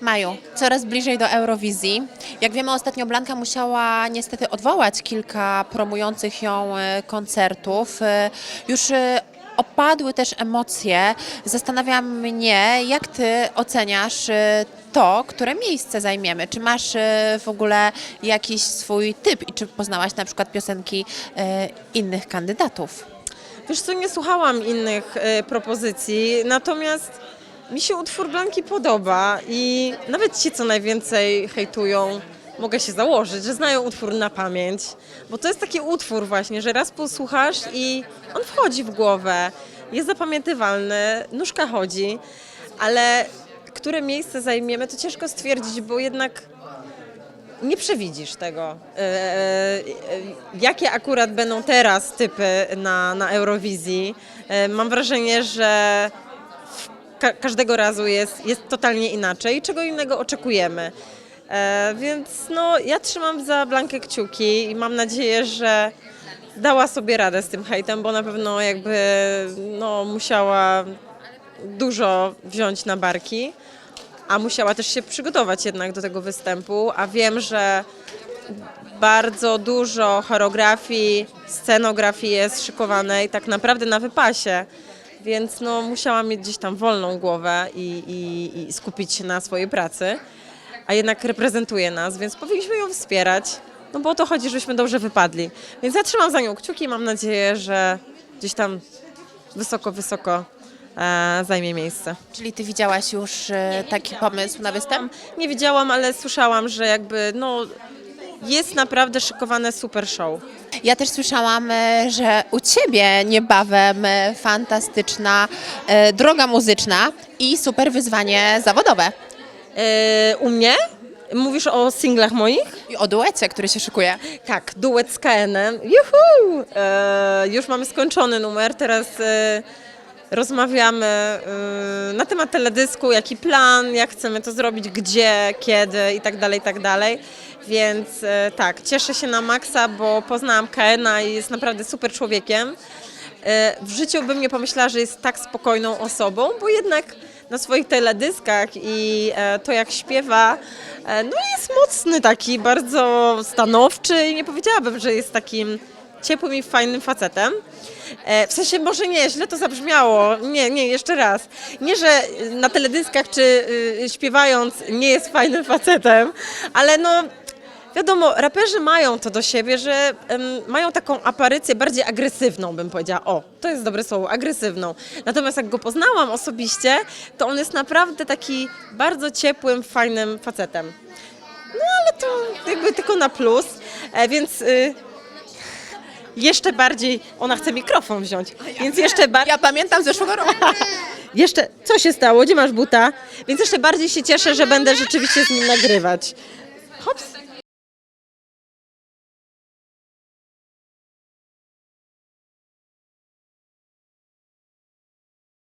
Maju, coraz bliżej do Eurowizji. Jak wiemy, ostatnio Blanka musiała niestety odwołać kilka promujących ją e, koncertów. E, Już e, opadły też emocje. Zastanawia mnie, jak ty oceniasz to, które miejsce zajmiemy? Czy masz w ogóle jakiś swój typ i czy poznałaś na przykład piosenki innych kandydatów? Wiesz co, nie słuchałam innych propozycji, natomiast mi się utwór Blanki podoba i nawet ci, co najwięcej hejtują, mogę się założyć, że znają utwór na pamięć, bo to jest taki utwór właśnie, że raz posłuchasz i on wchodzi w głowę, jest zapamiętywalny, nóżka chodzi, ale które miejsce zajmiemy, to ciężko stwierdzić, bo jednak nie przewidzisz tego. E, e, jakie akurat będą teraz typy na, na Eurowizji? E, mam wrażenie, że ka- każdego razu jest, jest totalnie inaczej. Czego innego oczekujemy? E, więc no, ja trzymam za Blankę kciuki i mam nadzieję, że dała sobie radę z tym hejtem, bo na pewno jakby no, musiała dużo wziąć na barki, a musiała też się przygotować jednak do tego występu, a wiem, że bardzo dużo choreografii, scenografii jest szykowanej tak naprawdę na wypasie, więc no, musiała mieć gdzieś tam wolną głowę i, i, i skupić się na swojej pracy, a jednak reprezentuje nas, więc powinniśmy ją wspierać, no bo o to chodzi, żebyśmy dobrze wypadli. Więc ja trzymam za nią kciuki i mam nadzieję, że gdzieś tam wysoko, wysoko e, zajmie miejsce. Czyli ty widziałaś już e, taki pomysł na występ? Nie widziałam, ale słyszałam, że jakby no, jest naprawdę szykowane super show. Ja też słyszałam, e, że u Ciebie niebawem e, fantastyczna e, droga muzyczna i super wyzwanie zawodowe. U mnie? Mówisz o singlach moich? I o duecie, który się szykuje. Tak, duet z KN-em. Juhu! Już mamy skończony numer, teraz rozmawiamy e, na temat teledysku, jaki plan, jak chcemy to zrobić, gdzie, kiedy i tak dalej, i tak dalej. Więc e, tak, cieszę się na maksa, bo poznałam KN-a i jest naprawdę super człowiekiem. E, W życiu bym nie pomyślała, że jest tak spokojną osobą, bo jednak na swoich teledyskach i e, to jak śpiewa, e, no jest mocny taki, bardzo stanowczy i nie powiedziałabym, że jest takim ciepłym i fajnym facetem. E, W sensie może nie, źle to zabrzmiało. Nie, nie, jeszcze raz. Nie, że na teledyskach czy y, śpiewając nie jest fajnym facetem, ale no Wiadomo, raperzy mają to do siebie, że mają taką aparycję bardziej agresywną, bym powiedziała. O, to jest dobre słowo, agresywną. Natomiast jak go poznałam osobiście, to on jest naprawdę taki bardzo ciepłym, fajnym facetem. No ale to jakby tylko na plus, e, więc y, jeszcze bardziej ona chce mikrofon wziąć, więc jeszcze bardziej. Ja pamiętam zeszłego roku. Jeszcze, co się stało? Gdzie masz buta? Więc jeszcze bardziej się cieszę, że będę rzeczywiście z nim nagrywać. Hops.